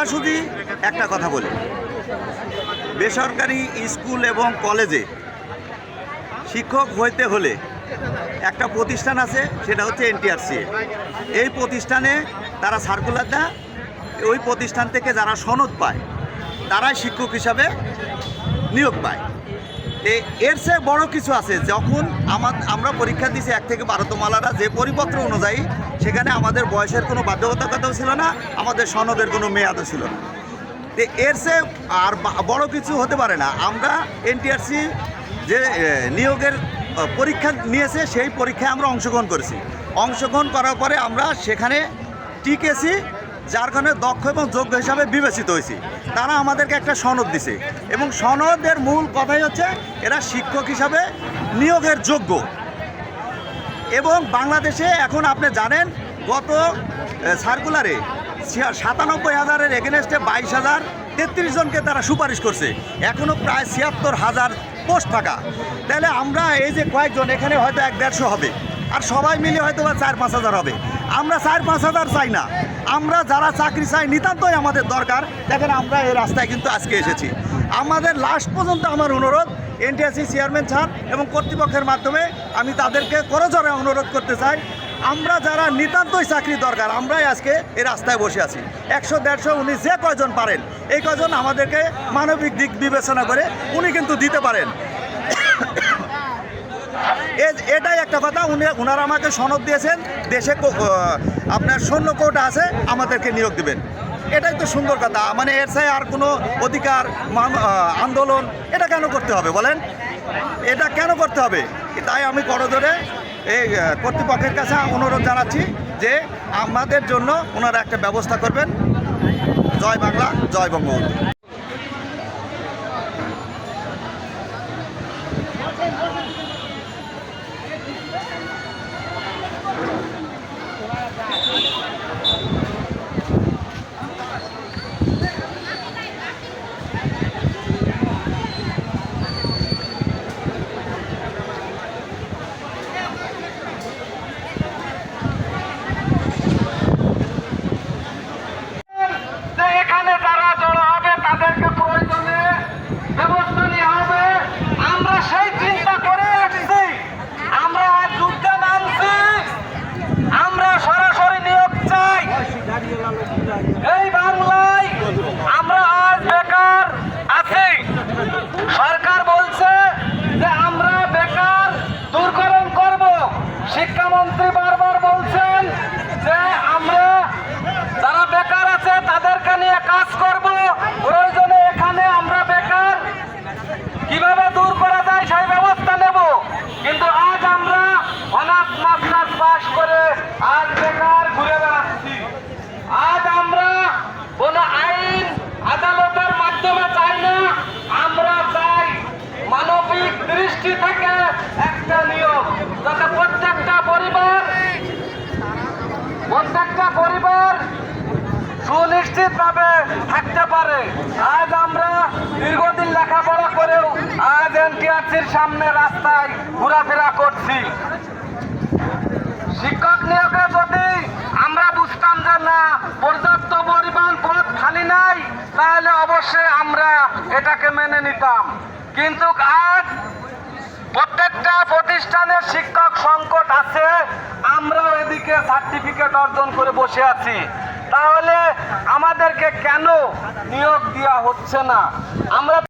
সোজাসুজি একটা কথা বলি। বেসরকারি স্কুল এবং কলেজে শিক্ষক হইতে হলে একটা প্রতিষ্ঠান আছে, সেটা হচ্ছে এনটিআরসি। এই প্রতিষ্ঠানে তারা সার্কুলার দেয়, ওই প্রতিষ্ঠান থেকে যারা সনদ পায়, তারাই শিক্ষক হিসাবে নিয়োগ পায়। এর চেয়ে বড় কিছু আছে, যখন আমার আমরা পরীক্ষা দিয়েছি এক থেকে বারোতমালারা যে পরিপত্র অনুযায়ী সেখানে আমাদের বয়সের কোনো বাধ্যবাধকতাও ছিল না, আমাদের সনদের কোনো মেয়াদও ছিল না। তো এর চেয়ে আর বড় কিছু হতে পারে না। আমরা এনটিআরসি যে নিয়োগের পরীক্ষা নিয়েছে, সেই পরীক্ষায় আমরা অংশগ্রহণ করেছি। অংশগ্রহণ করার পরে আমরা সেখানে টিকেছি, যার কারণে দক্ষ এবং যোগ্য হিসাবে বিবেচিত হয়েছি। তারা আমাদেরকে একটা সনদ দিছে। এবং সনদের মূল কথাই হচ্ছে, এরা শিক্ষক হিসাবে নিয়োগের যোগ্য। এবং বাংলাদেশে এখন আপনি জানেন গত সার্কুলারে সাতানব্বই হাজারের এগেনস্টে বাইশ হাজার, তেত্রিশ জনকে তারা সুপারিশ করছে। এখনও প্রায় ছিয়াত্তর হাজার পোস্ট ফাঁকা। তাহলে আমরা এই যে কয়েকজন, এখানে হয়তো এক দেড়শো হবে। আর সবাই মিলে হয়তো বা চার পাঁচ হাজার হবে। আমরা চার পাঁচ হাজার চাই না। আমরা যারা চাকরি চাই, নিতান্তই আমাদের দরকার। দেখেন আমরা এই রাস্তায় কিন্তু আজকে এসেছি। আমাদের লাস্ট পর্যন্ত আমার অনুরোধ এনটিএসসি চেয়ারম্যান স্যার এবং কর্তৃপক্ষের মাধ্যমে আমি তাদেরকে করজোরে অনুরোধ করতে চাই, আমরা যারা নিতান্তই চাকরি দরকার, আমরাই আজকে এই রাস্তায় বসে আছি। একশো, দেড়শো, উনি যে কয়জন পারেন, এই কয়জন আমাদেরকে মানবিক দিক বিবেচনা করে উনি কিন্তু দিতে পারেন। এটাই একটা কথা, উনি ওনারা আমাকে সনদ দিয়েছেন, দেশে আপনার সৈন্য কোটা আছে, আমাদেরকে নিয়োগ দিবেন। এটাই তো সুন্দর কথা। মানে এর চাই আর কোনো অধিকার আন্দোলন এটা কেন করতে হবে বলেন? এটা কেন করতে হবে? তাই আমি করজোরে এই কর্তৃপক্ষের কাছে অনুরোধ জানাচ্ছি যে আমাদের জন্য ওনারা একটা ব্যবস্থা করবেন। জয় বাংলা, জয় বঙ্গবন্ধু যে এখানে যারা জড়ো হবে তাদেরকে প্রয়োজনে ব্যবস্থা নেওয়া হবে আমরা সেই চিন্তা করে আসছি আমরা আজ যুদ্ধে নামছি আমরা সরাসরি নিয়োগ চাই এই বাংলায় আমরা আজ বেকার আছি সরকার বলছে যে আমরা বেকার দূরকরণ করব শিক্ষামন্ত্রী বারবার বলছেন যে আমরা যারা বেকার আছে তাদেরকে নিয়ে কাজ করব প্রয়োজনে এখানে আমরা বেকার কীভাবে দূর করা যায় সেই ব্যবস্থা নেব কিন্তু আজ আমরা অনাথ মাস্টার্স পাস করে আজ বেকার ঘুরে বেড়াচ্ছি আজ আমরা কোন আইন আদালতের মাধ্যমে চাই না আমরা চাই মানবিক দৃষ্টি থেকে একটা নিয়ম যাতে প্রত্যেকটা পরিবার প্রত্যেকটা পরিবার ভাবে থাকতে পারে। আজ আমরা দীর্ঘদিন লেখাপড়া করেও আজ এনটিআরসির সামনে রাস্তায় ঘোরাফেরা করছি। শিক্ষক নিয়োগে যদি আমরা বুঝতাম যে না, পর্যাপ্ত পরিমাণ পদ খালি নাই, তাহলে অবশ্যই আমরা এটাকে মেনে নিতাম। কিন্তু আজ প্রত্যেকটা প্রতিষ্ঠানের শিক্ষক সংকট আছে, আমরাও এদিকে সার্টিফিকেট অর্জন করে বসে আছি। তাহলে আমাদেরকে কেন নিয়োগ দেওয়া হচ্ছে না? আমরা